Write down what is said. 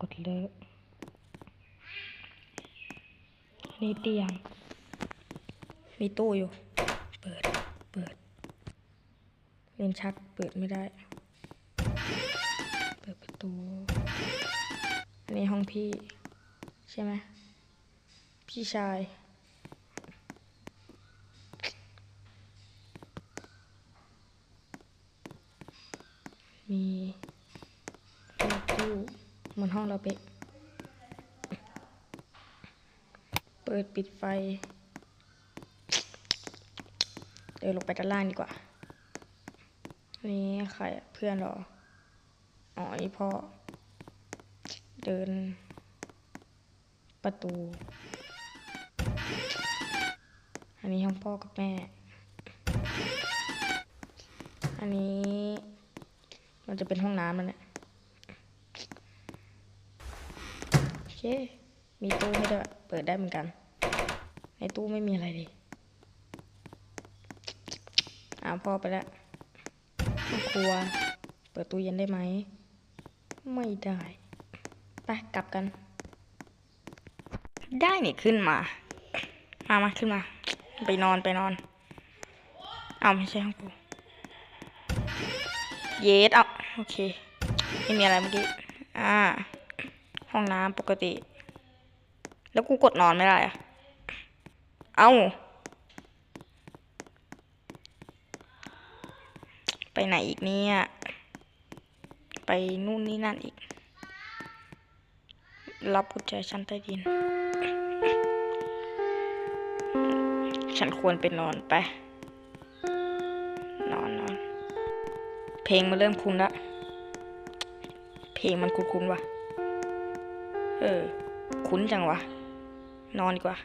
กดเลิกนี่เตียง มีตู้อยู่ เปิด เปิดเล่นชัก เปิดไม่ได้ เปิดประตูนนี้ห้องพี่ ใช่ไหม พี่ชาย มีตู้ เหมือนห้องเราเป๊ะ เปิดปิดไฟ เดินลงไปด้านล่างดีกว่า นี่ใครเพื่อนเหรออ๋อนี่พ่อ เดิน ประตู อันนี้ห้องพ่อกับแม่ อันนี้มันจะเป็นห้องน้ำแล้วเนี่ยโอเค มีตู้ให้ด้วย เปิดได้เหมือนกัน ในตู้ไม่มีอะไรเลยอ้าพ่อไปแล้วครัว เปิดตู้เย็นได้ไหม ไม่ได้ ไปกลับกัน ได้นี่ขึ้นมา มามาขึ้นมา ไปนอนไปนอน เอาไม่ใช่ห้องกู เยสเอาโอเค ไม่มีอะไรเมื่อกี้ อ่า ห้องน้ำปกติ แล้วกูกดนอนไม่ได้อะเอ้า ไปไหนอีกเนี่ย ไปนู่นนี่นั่นอีก รับกุญแจชั้นใต้ดิน ฉันควรไปนอนไป นอนนอน เพลงมันเริ่มคุ้นละ เพลงมันคุ้นๆว่ะ เออ คุ้นจังวะ นอนดีกว่า